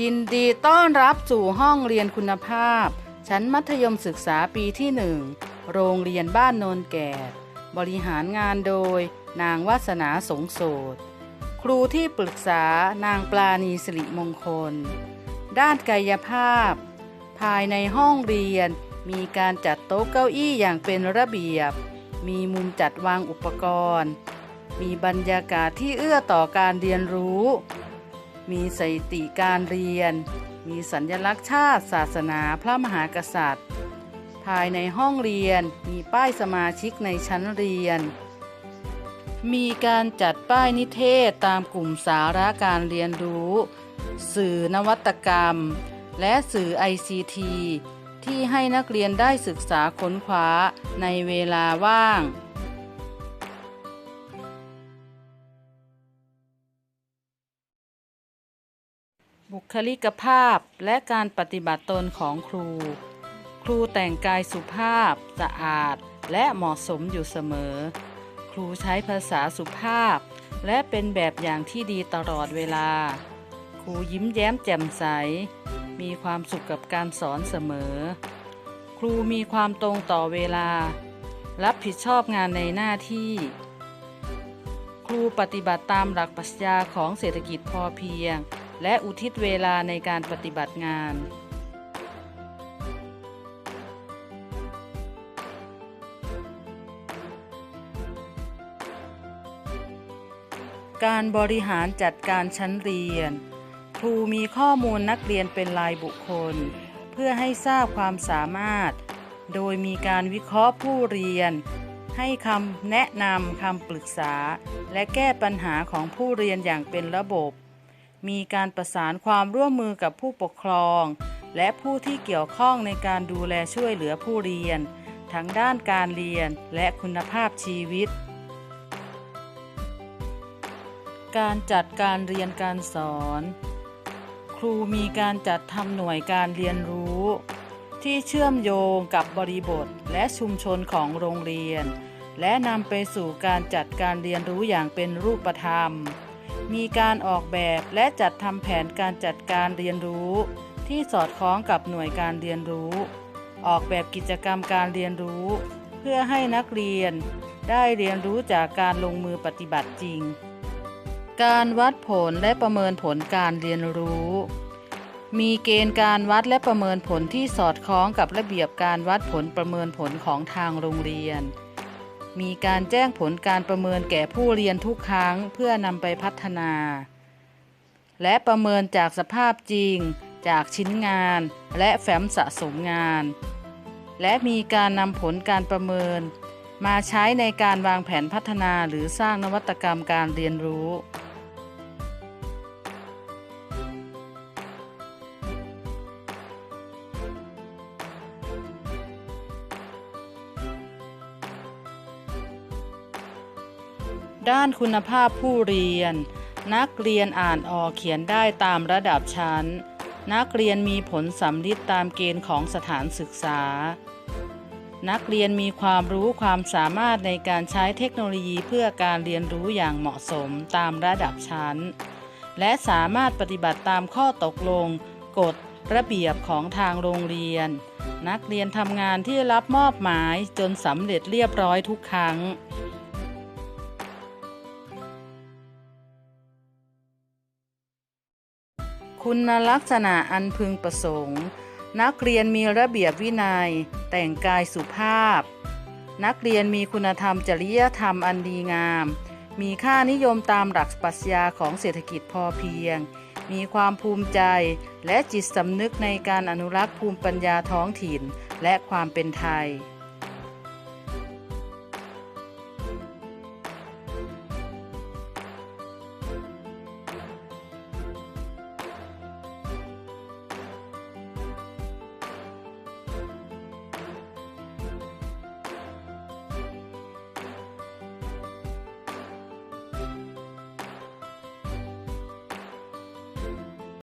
ยินดีต้อนรับสู่ห้องเรียนคุณภาพ ชั้นมัธยมศึกษาปีที่หนึ่งโรงเรียนบ้านโนนแก่ บริหารงานโดย นางวาสนาสงโสดครูที่ปรึกษานางปลาณีสิริมงคล ด้านกายภาพ ภายในห้องเรียน มีการจัดโต๊ะเก้าอี้อย่างเป็นระเบียบ มีมุมจัดวางอุปกรณ์ มีบรรยากาศที่เอื้อต่อการเรียนรู้ มีสถิติการเรียน มีสัญลักษณ์ชาติศาสนาพระมหากษัตริย์ ภายในห้องเรียนมีป้ายสมาชิกในชั้นเรียน มีการจัดป้ายนิเทศตามกลุ่มสาระการเรียนรู้ สื่อนวัตกรรม และสื่อ ICT ที่ให้นักเรียนได้ศึกษาค้นคว้าในเวลาว่าง บุคลิกภาพและการปฏิบัติตนของครู ครูแต่งกายสุภาพ สะอาด และเหมาะสมอยู่เสมอ ครูใช้ภาษาสุภาพ และเป็นแบบอย่างที่ดีตลอดเวลา ครูยิ้มแย้มแจ่มใส มีความสุขกับการสอนเสมอ ครูมีความตรงต่อเวลา รับผิดชอบงานในหน้าที่ ครูปฏิบัติตามหลักปรัชญาของเศรษฐกิจพอเพียง และอุทิศเวลาในการปฏิบัติงาน การบริหารจัดการชั้นเรียน ครูมีข้อมูลนักเรียนเป็นรายบุคคล เพื่อให้ทราบความสามารถ โดยมีการวิเคราะห์ผู้เรียน ให้คำแนะนำคำปรึกษา และแก้ปัญหาของผู้เรียนอย่างเป็นระบบ มีการประสานความร่วมมือกับผู้ปกครอง และผู้ที่เกี่ยวข้องในการดูแลช่วยเหลือผู้เรียน ทั้งด้านการเรียนและคุณภาพชีวิต การจัดการเรียนการสอน ครูมีการจัดทำหน่วยการเรียนรู้ ที่เชื่อมโยงกับบริบทและชุมชนของโรงเรียน และนำไปสู่การจัดการเรียนรู้อย่างเป็นรูปธรรม มีการออกแบบและจัดทำแผนการจัดการเรียนรู้ ที่สอดคล้องกับหน่วยการเรียนรู้ ออกแบบกิจกรรมการเรียนรู้ เพื่อให้นักเรียนได้เรียนรู้จากการลงมือปฏิบัติจริง การวัดผลและประเมินผลการเรียนรู้ มีเกณฑ์การวัดและประเมินผลที่สอดคล้องกับระเบียบการวัดผลประเมินผลของทางโรงเรียน มีการแจ้งผลการประเมินแก่ผู้เรียนทุกครั้งเพื่อนำไปพัฒนา และประเมินจากสภาพจริง จากชิ้นงานและแฟ้มสะสมงาน และมีการนำผลการประเมิน มาใช้ในการวางแผนพัฒนาหรือสร้างนวัตกรรมการเรียนรู้ ด้านคุณภาพผู้เรียน นักเรียนอ่านออกเขียนได้ตามระดับชั้น นักเรียนมีผลสำลิดตามเกณฑ์ของสถานศึกษา นักเรียนมีความรู้ความสามารถในการใช้เทคโนโลยีเพื่อการเรียนรู้อย่างเหมาะสมตามระดับชั้น และสามารถปฏิบัติตามข้อตกลง กฎระเบียบของทางโรงเรียน นักเรียนทำงานที่รับมอบหมายจนสำเร็จเรียบร้อยทุกครั้ง คุณลักษณะอันพึงประสงค์ นักเรียนมีระเบียบวินัย แต่งกายสุภาพ นักเรียนมีคุณธรรมจริยธรรมอันดีงาม มีค่านิยมตามหลักปรัชญาของเศรษฐกิจพอเพียง มีความภูมิใจและจิตสำนึกในการอนุรักษ์ภูมิปัญญาท้องถิ่นและความเป็นไทย